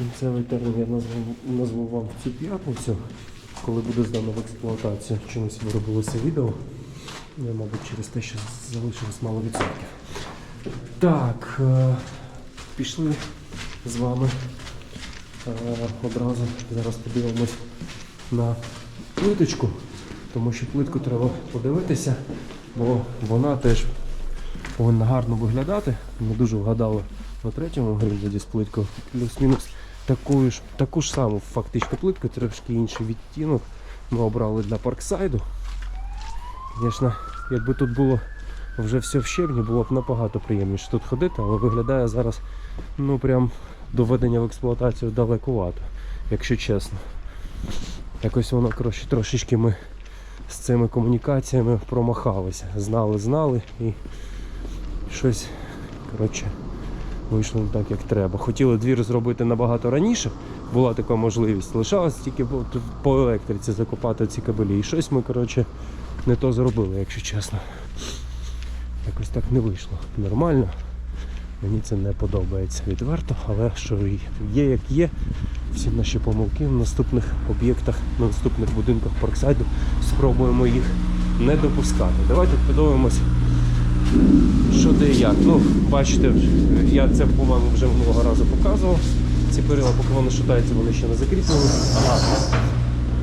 Кінцевий термін я назвав, назвав вам в цю п'ятницю, коли буде здано в експлуатацію. Чомусь виробилося відео. Я, мабуть, через те, що залишилось мало відсотків. Так, е, пішли з вами е, одразу. Зараз подивимось на плиточку, тому що плитку треба подивитися, бо вона теж повинна гарно виглядати. Ми дуже вгадали на третьому грильзі з плиткою. Плюс-мінус таку ж, таку ж саму фактично плитку, трошки інший відтінок. Ми обрали для парксайду. Звісно, якби тут було вже все в щебні, було б набагато приємніше тут ходити, але виглядає зараз ну прям доведення в експлуатацію далекувато, якщо чесно. Якось воно коротше, трошечки ми з цими комунікаціями промахалися. Знали, знали і щось коротше, вийшло не так, як треба. Хотіли двір зробити набагато раніше, була така можливість. Лишалось тільки по, електриці закопати ці кабелі. І щось ми коротше, не то зробили, якщо чесно. Якось так не вийшло. Нормально. Мені це не подобається відверто, але що є, як є. Всі наші помилки в наступних об'єктах, на наступних будинках парксайду спробуємо їх не допускати. Давайте подивимось, що де і як. Ну, бачите, я це, по-моєму, вже минулого разу показував. Ці перила, поки вони шатаються, вони ще не закріплені. Ага.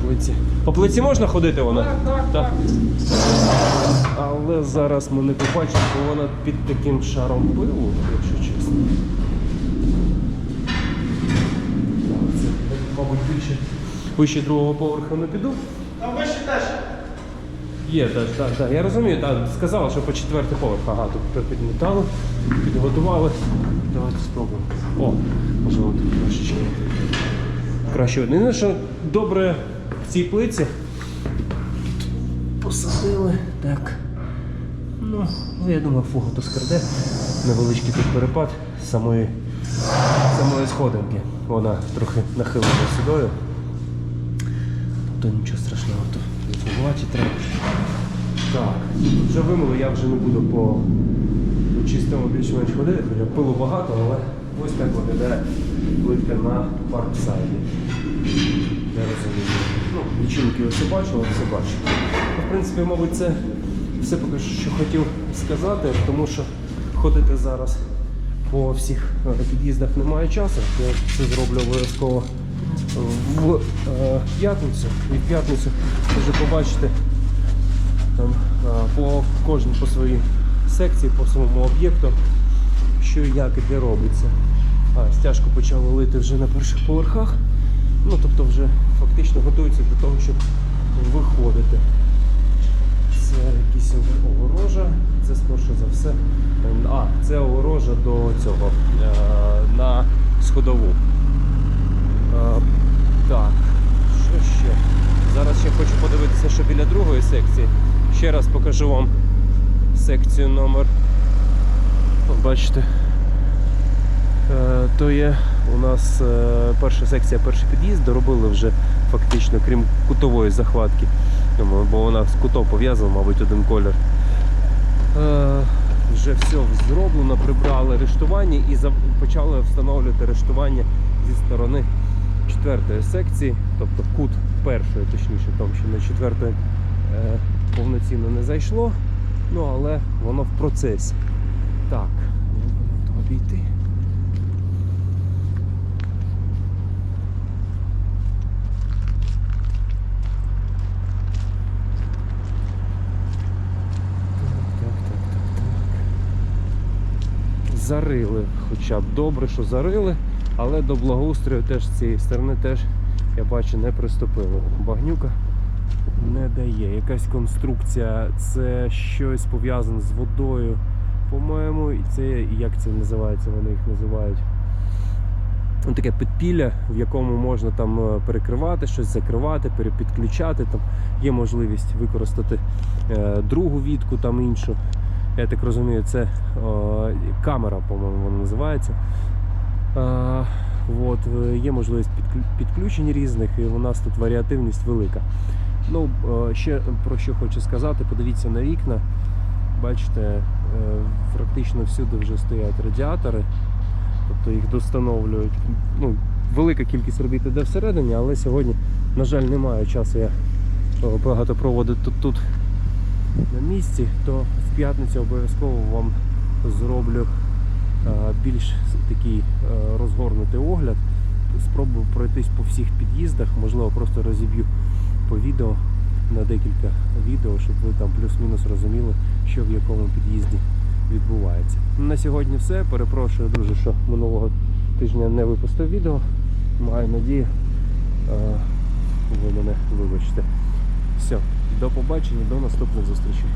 Плиці. По плиці можна ходити вона? Так, так, Але зараз ми не побачимо, бо вона під таким шаром пилу, якщо чесно. Це, мабуть, вище, вище другого поверху не піду. Там вище теж. Є, так, так, так. Я розумію, так, сказала, що по четвертий поверх. Ага, тут підметали, підготували. Давайте спробуємо. О, можливо, тут трошечки. Краще. Єдине, що добре в цій плиці. Посадили. Так. Ну, ну, я думаю, фуга то скраде. Невеличкий тут перепад самої, самої сходинки. Вона трохи нахилена сюдою. То нічого страшного, то відбувати треба. Так, вже вимили, я вже не буду по, по чистому більш-менш ходити, хоча пилу багато, але ось так виглядає плитка на парксайді. Я розумію. Ну, лічинки все бачили, все бачили. Ну, В принципі, мабуть, це все поки що хотів сказати, тому що ходити зараз по всіх е, під'їздах немає часу. Я це зроблю обов'язково в е, п'ятницю. І в п'ятницю вже побачите там е, по кожній по своїй секції, по своєму об'єкту, що і як і де робиться. А, стяжку почали лити вже на перших поверхах. Ну, тобто вже фактично готуються до того, щоб виходити. Це якісь огорожа, це скорше за все. ем, А, це огорожа до цього е, на сходову. Так, що ще? Зараз ще хочу подивитися, що біля другої секції. Ще раз покажу вам секцію номер. Бачите, Е, то є у нас е, перша секція, перший під'їзд, доробили вже фактично, крім кутової захватки, бо вона з кутом пов'язана, мабуть, один колір. Е, Вже все зроблено, прибрали рештування і почали встановлювати рештування зі сторони четвертої секції, тобто кут першої, точніше, тому що на четвертої е, повноцінно не зайшло, ну але воно в процесі. Так, не буду обійти. Так, так, так, так, так. Зарили, хоча б добре, що зарили, але до благоустрою теж з цієї сторони теж, я бачу, не приступили. Багнюка не дає. Якась конструкція, це щось пов'язане з водою. По-моєму, і це як це називається, вони їх називають. Ну, Таке підпілля, в якому можна там е, перекривати щось, закривати, перепідключати. Там є можливість використати е, другу вітку, там іншу. Я так розумію, це е, камера, по-моєму, вона називається. Е, от, е, є можливість підключень різних, і у нас тут варіативність велика. Ну, ще про що хочу сказати, подивіться на вікна. Бачите, е, практично всюди вже стоять радіатори, тобто їх достановлюють. Ну, велика кількість робіт іде всередині, але сьогодні, на жаль, немає часу. Я багато проводив тут, тут на місці, то п'ятницю обов'язково вам зроблю е, більш такий е, розгорнутий огляд. Спробую пройтись по всіх під'їздах, можливо, просто розіб'ю по відео на декілька відео, щоб ви там плюс-мінус розуміли, що в якому під'їзді відбувається. На сьогодні все. Перепрошую дуже, що минулого тижня не випустив відео. Маю надію, е, ви мене вибачте. Все, до побачення, до наступних зустрічей.